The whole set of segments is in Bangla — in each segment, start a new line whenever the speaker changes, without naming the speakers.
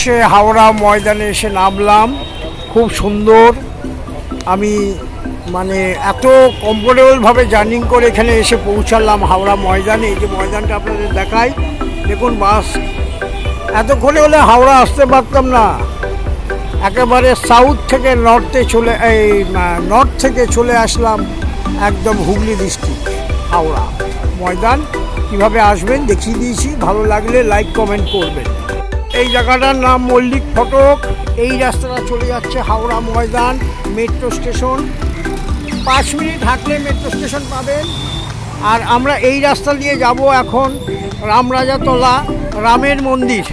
সে হাওড়া ময়দানে এসে নামলাম। খুব সুন্দর। আমি মানে এত কমফোর্টেবলভাবে জার্নিং করে এখানে এসে পৌঁছালাম হাওড়া ময়দানে। এই যে ময়দানটা আপনাদের দেখাই, দেখুন বাস। এতক্ষণে হলে হাওড়া আসতে পারতাম না। একেবারে সাউথ থেকে নর্থে চলে, এই নর্থ থেকে চলে আসলাম একদম হুগলি ডিস্ট্রিক্ট হাওড়া। ময়দান, কীভাবে আসবেন দেখিয়ে দিয়েছি। ভালো লাগলে লাইক কমেন্ট করবেন। এই জায়গাটার নাম মল্লিক ফটক। এই রাস্তাটা চলে যাচ্ছে হাওড়া ময়দান মেট্রো স্টেশন। পাঁচ মিনিট হাঁটলে মেট্রো স্টেশন পাবেন। আর আমরা এই রাস্তা দিয়ে যাব এখন রামরাজাতলা, রামের মন্দির।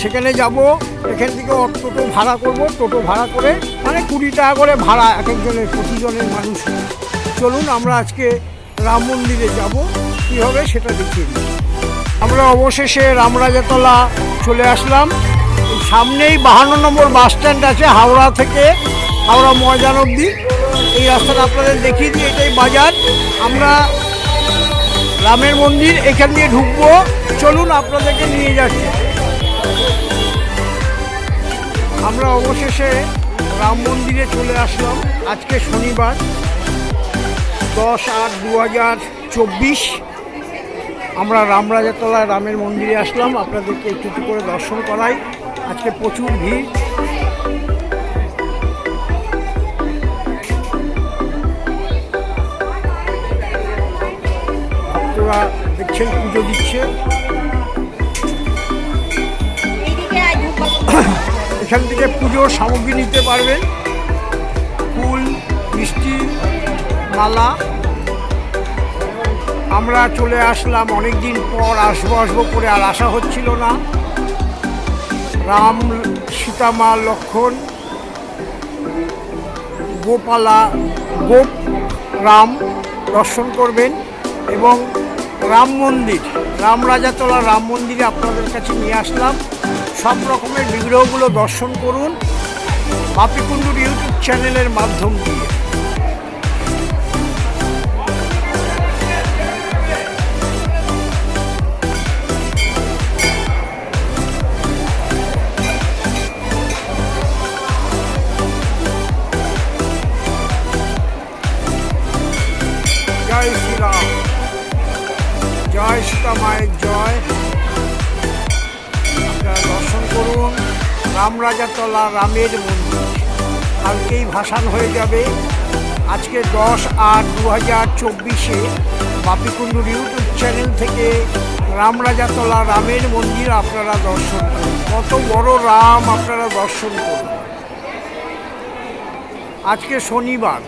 সেখানে যাব, এখান থেকে টোটো ভাড়া করব, টোটো ভাড়া করে মানে কুড়ি টাকা করে ভাড়া এক একজনের, প্রতিজনের মানুষ। চলুন আমরা আজকে রাম মন্দিরে যাব, কী হবে সেটা দেখিয়ে দিই। আমরা অবশেষে রামরাজাতলা চলে আসলাম। সামনেই বাহান্ন নম্বর বাস স্ট্যান্ড আছে হাওড়া থেকে, হাওড়া ময়দান অবধি। এই রাস্তাটা আপনাদের দেখিয়ে দিই, এটাই বাজার। আমরা রামের মন্দির, এখান দিয়ে ঢুকবো। চলুন আপনাদেরকে নিয়ে যাচ্ছি। আমরা অবশেষে রাম মন্দিরে চলে আসলাম। আজকে শনিবার, দশ আট দু হাজার চব্বিশ। আমরা রামরাজাতলায় রামের মন্দিরে আসলাম। আপনাদেরকে একটু একটু করে দর্শন করাই। আজকে প্রচুর ভিড়। ভক্তরা দেখছেন পুজো দিচ্ছে। এখান থেকে পুজোর সামগ্রী নিতে পারবেন। ফুল মিষ্টি মালা। আমরা চলে আসলাম অনেক দিন পর আসব আসব করে আর আসা হচ্ছিল না। রাম সীতামা লক্ষণ, গোপালা, গোপ রাম দর্শন করবেন এবং রাম মন্দির রামরাজাতলা রাম মন্দিরে আপনাদের কাছে নিয়ে আসলাম। সব রকমের বিগ্রহগুলো দর্শন করুন। বাপিকুণ্ডুর ইউটিউব চ্যানেলের মাধ্যম দিয়ে। রামরাজাতলা রামের মন্দির। কালকেই ভাসান হয়ে যাবে। আজকে দশ আট দু হাজার চব্বিশে বাপিকুণ্ডুর ইউটিউব চ্যানেল থেকে রামরাজাতলা রামের মন্দির আপনারা দর্শন করুন। কত বড় রাম আপনারা দর্শন করুন। আজকে শনিবার।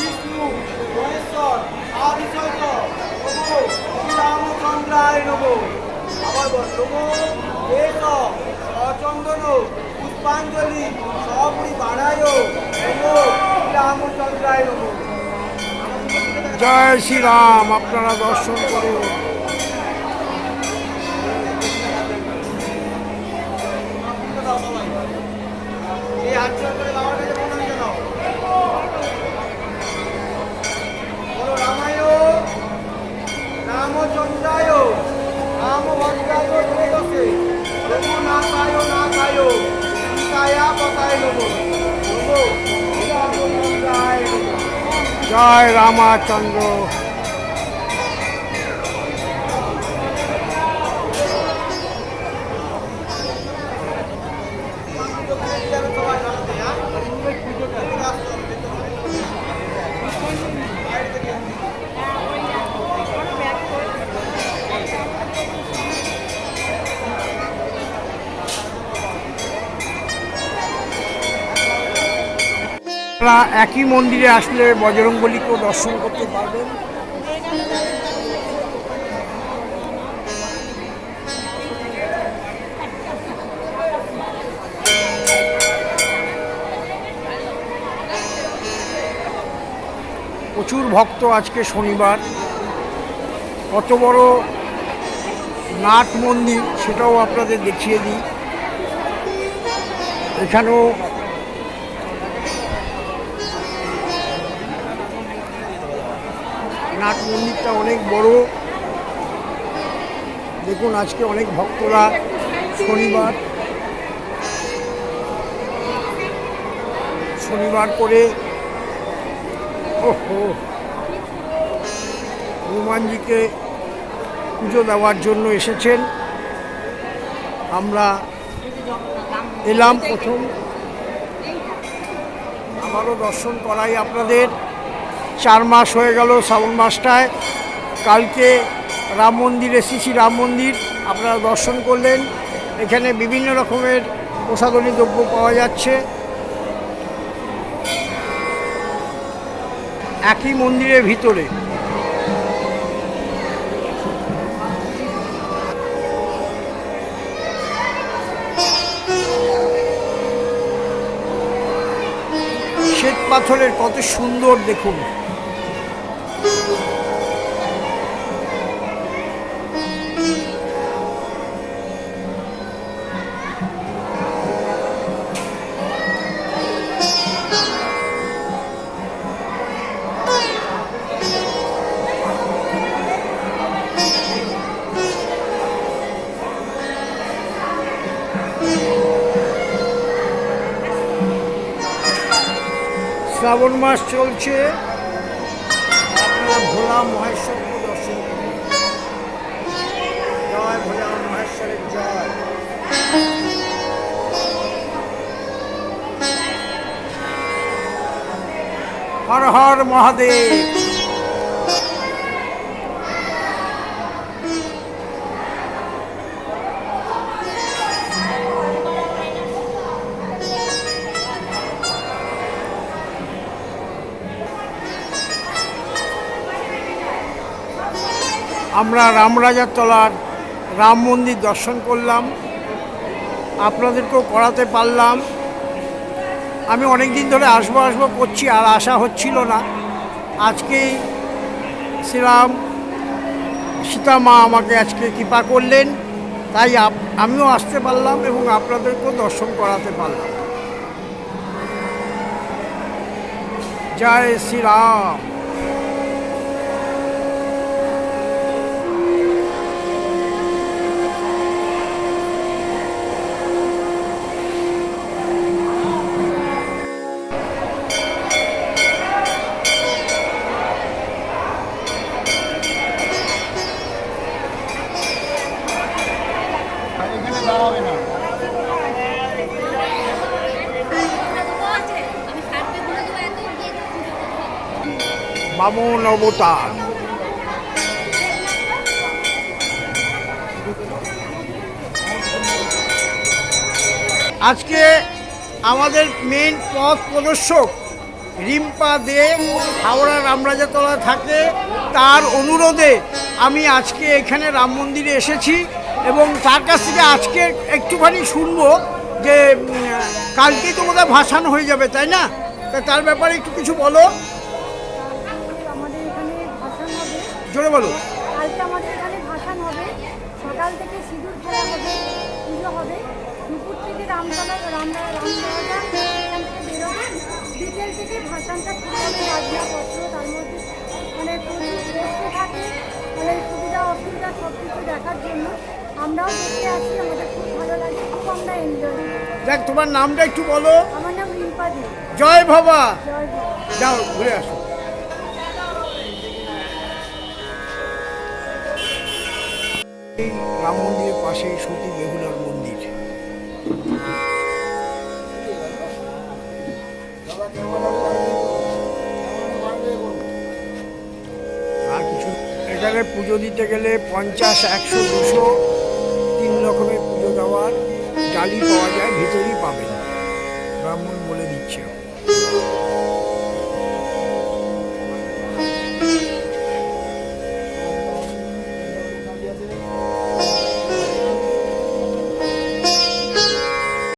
বিষ্ণু, মহেশ্বর আদিশঙ্ক নমো শ্রীরামচন্দ্রায় নমো। আবার বল, নমো এস অচন্দন, পুষ্পাঞ্জলি, সবই বাড়ায়। নমো, শ্রীরামচন্দ্রায় নমো।
জয় শ্রীরাম, আপনারা দর্শন করুন। জয় রামাচন্দ্র। আপনারা একই মন্দিরে আসলে বজরংবলীকেও দর্শন করতে পারবেন। প্রচুর ভক্ত আজকে শনিবার। কত বড় নাট মন্দির সেটাও আপনাদের দেখিয়ে দিই। এখানেও নাট মন্দিরটা অনেক বড়। দেখুন, আজকে অনেক ভক্তরা শনিবার শনিবার করে ওহো, হনুমানজিকে পুজো দেওয়ার জন্য এসেছেন। আমরা এলাম প্রথম। আমারও দর্শন করাই আপনাদের। চার মাস হয়ে গেল শ্রাবণ মাসটায়। কালকে রাম মন্দির এসেছি, রাম মন্দির। আপনারা দর্শন করলেন। এখানে বিভিন্ন রকমের প্রসাধনী দ্রব্য পাওয়া যাচ্ছে। একই মন্দিরের ভিতরে। শ্বেত পাথরের কত সুন্দর দেখুন। শ্রাবণ মাস চলছে। আপনারা ভোলা মহেশ্বরকে দর্শন জয় ভোলা মহেশ্বরের জয়। হর হর মহাদেব। আমরা রামরাজার তলার রাম মন্দির দর্শন করলাম। আপনাদেরকেও করাতে পারলাম। আমি অনেক দিন ধরে আসব আসব করছি, আর আশা হচ্ছিল না। আজকেই শ্রীরাম, সীতা মা আমাকে আজকে কৃপা করলেন। তাই আমিও আসতে পারলাম এবং আপনাদেরকেও দর্শন করাতে পারলাম। জয় শ্রীরাম। বামন অবতার আজকে আমাদের মেন পথ প্রদর্শক রিম্পা দে হাওড়া রামরাজাতলা থাকে। তার অনুরোধে আমি আজকে এখানে রাম মন্দিরে এসেছি এবং তার কাছ থেকে আজকে একটুখানি শুনব যে কালকেই তো ভাসান হয়ে যাবে, তাই না? তা তার ব্যাপারে একটু কিছু বলো। জোরে বলো।
কালকে আমাদের এখানে ভাসান হবে সকাল থেকে সিঁদুর খেলা হবে পুজো হবে। দুপুর থেকে রামতলা রাম রামরাজা এখান থেকে বেরোবে। বিকেল থেকে ভাসানটা শুরু হবে রাজনাপত্র তার মধ্যে মানে প্রচুর থাকে। মানে সুবিধা অসুবিধা সব কিছু দেখার জন্য আমরাও দেখতে আসি আমাদের খুব ভালো লাগে আমরা এনজয়
দেখ তোমার নামটা একটু বলো।
আমার নাম রিম্পা
জয় বাবা
জয় বাবা
যাও ঘুরে আসো। এই রাম মন্দিরের পাশে সতী বেহুলার মন্দির। আর কিছু এখানে পুজো দিতে গেলে পঞ্চাশ, একশো, দুশো, তিন রকমের পুজো দেওয়ার ডালি পাওয়া যায়, ভিতরেই পাবেন। ব্রাহ্মণ বলে দিচ্ছে।